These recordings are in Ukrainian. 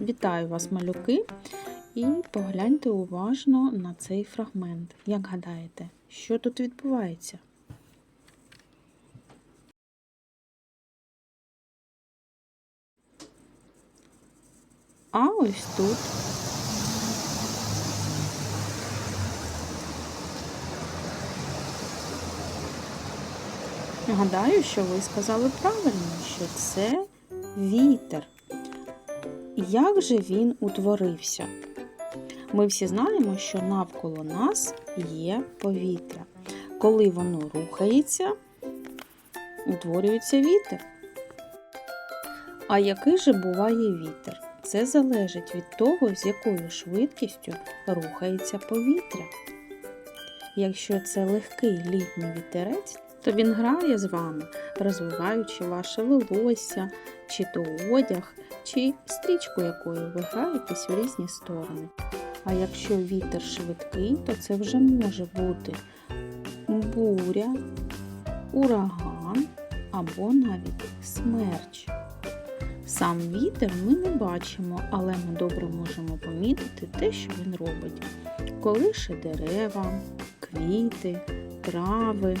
Вітаю вас, малюки, і погляньте уважно на цей фрагмент. Як гадаєте, що тут відбувається? А ось тут. Гадаю, що ви сказали правильно, що це вітер. Як же він утворився? Ми всі знаємо, що навколо нас є повітря. Коли воно рухається, утворюється вітер. А який же буває вітер? Це залежить від того, з якою швидкістю рухається повітря. Якщо це легкий літній вітерець, то він грає з вами, розвиваючи ваше волосся, чи то одяг, чи стрічку, якою ви граєтесь у різні сторони. А якщо вітер швидкий, то це вже може бути буря, ураган або навіть смерч. Сам вітер ми не бачимо, але ми добре можемо помітити те, що він робить. Колише дерева, квіти, трави,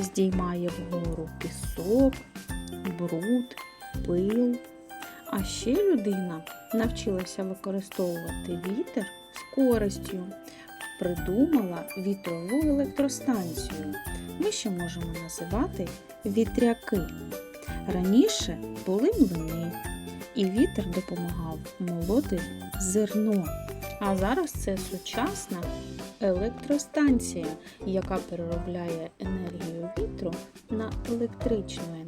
здіймає вгору пісок, бруд, пил. А ще людина навчилася використовувати вітер з користю, придумала вітрову електростанцію. Ми ще можемо називати вітряки. Раніше були млини, і вітер допомагав молоти зерно. А зараз це сучасна електростанція, яка переробляє енергію вітру на електричну енергію.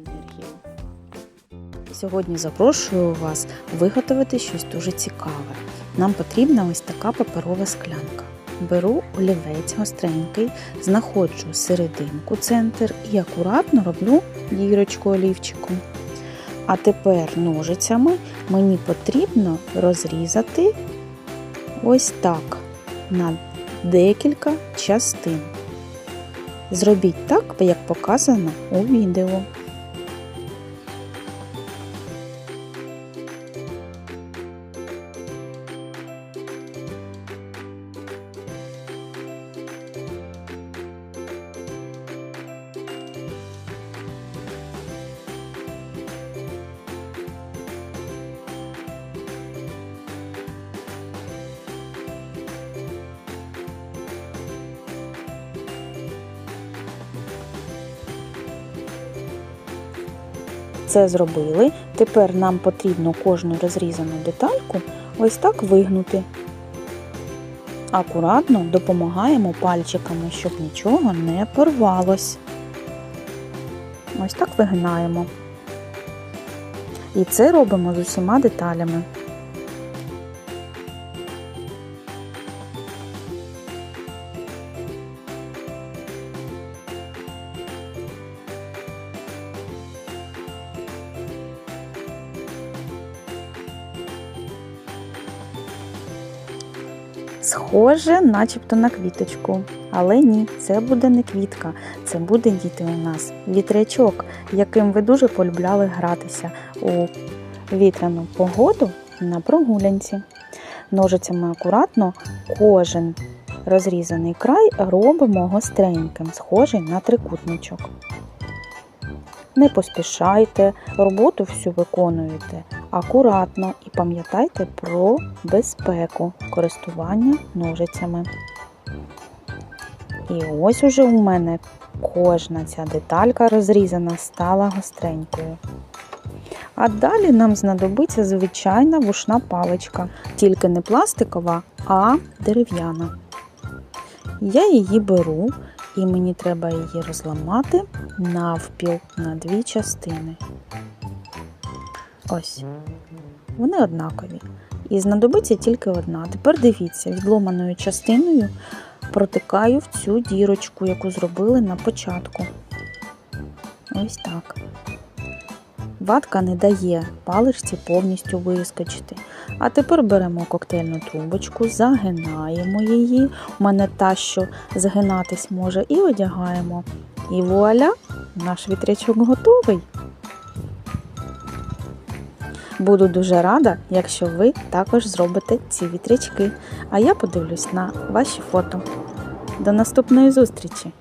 Сьогодні запрошую вас виготовити щось дуже цікаве. Нам потрібна ось така паперова склянка. Беру олівець гостренький, знаходжу серединку центр і акуратно роблю дірочку олівчиком. А тепер ножицями мені потрібно розрізати ось так на декілька частин. Зробіть так, як показано у відео. Це зробили. Тепер нам потрібно кожну розрізану детальку ось так вигнути. Акуратно допомагаємо пальчиками, щоб нічого не порвалось. Ось так вигинаємо. І це робимо з усіма деталями. Схоже, начебто на квіточку. Але ні, це буде не квітка, це буде діти у нас вітрячок, яким ви дуже полюбляли гратися у вітряну погоду на прогулянці. Ножицями акуратно кожен розрізаний край робимо гостреньким, схожий на трикутничок. Не поспішайте, роботу всю виконуєте акуратно і пам'ятайте про безпеку користування ножицями. І ось уже у мене кожна ця деталька розрізана стала гостренькою. А далі нам знадобиться звичайна вушна паличка, тільки не пластикова, а дерев'яна. Я її беру і мені треба її розламати навпіл на дві частини. Ось. Вони однакові. І знадобиться тільки одна. Тепер дивіться, відломаною частиною протикаю в цю дірочку, яку зробили на початку. Ось так. Ватка не дає паличці повністю вискочити. А тепер беремо коктейльну трубочку, загинаємо її. У мене та, що згинатись може, і одягаємо. І вуаля, наш вітрячок готовий. Буду дуже рада, якщо ви також зробите ці вітрячки. А я подивлюсь на ваші фото. До наступної зустрічі!